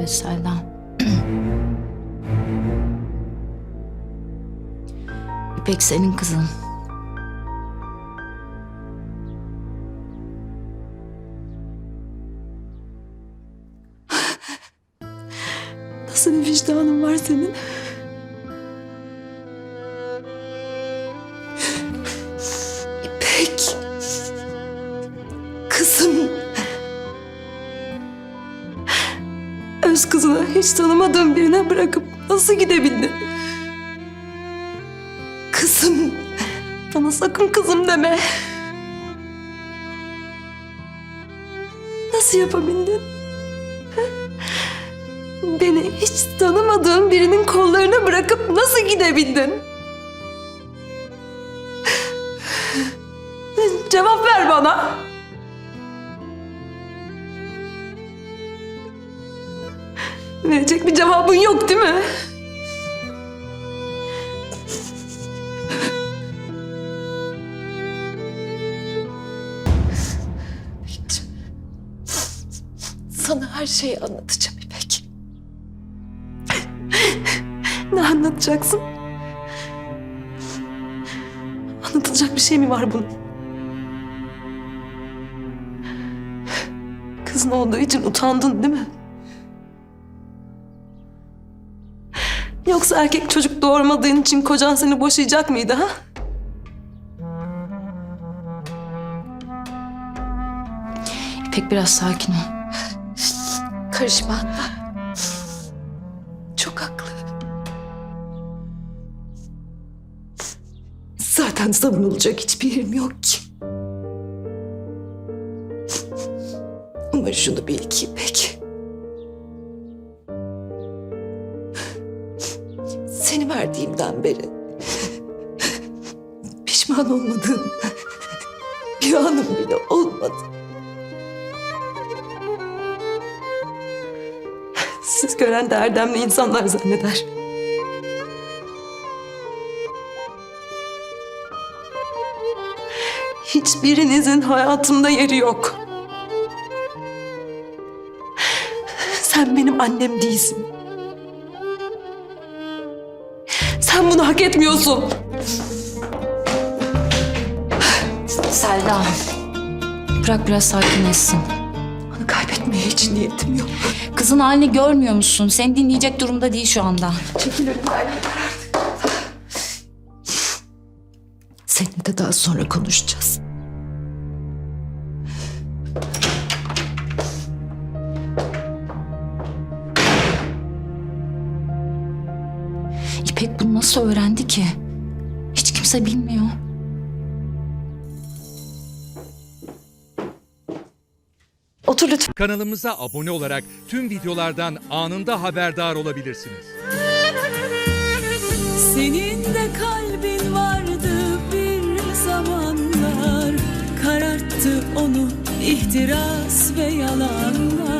Evet. İpek senin kızın. Nasıl bir vicdanın var senin? İpek. Kızım. Öz kızını hiç tanımadığın birine bırakıp nasıl gidebildin? Kızım. Bana sakın kızım deme. Nasıl yapabildin? Beni hiç tanımadığım birinin kollarına bırakıp nasıl gidebildin? Cevap ver bana. Verecek bir cevabın yok değil mi? Sana her şeyi anlatacağım İpek. ne anlatacaksın? Anlatılacak bir şey mi var bunun? Kızın olduğu için utandın değil mi? Yoksa erkek çocuk doğurmadığın için kocan seni boşayacak mıydı ha? İpek biraz sakin ol. Karışma. Çok haklı. Zaten savunulacak hiçbir yerim yok ki. Ama şunu bil ki İpek. Seni verdiğimden beri pişman olmadığım bir anım bile olmadı. Siz gören de erdemli insanlar zanneder. Hiçbirinizin hayatımda yeri yok. Sen benim annem değilsin. Sen bunu hak etmiyorsun. Selda. Bırak biraz sakinleşsin. Onu kaybetmeye hiç niyetim yok. Kızın halini görmüyor musun? Seni dinleyecek durumda değil şu anda. Çekil önümden yeter artık. Seninle de daha sonra konuşacağız. İpek bunu nasıl öğrendi ki? Hiç kimse bilmiyor. Otur lütfen. Kanalımıza abone olarak tüm videolardan anında haberdar olabilirsiniz. Senin de kalbin vardı bir zamanlar Kararttı onu ihtiras ve yalanlar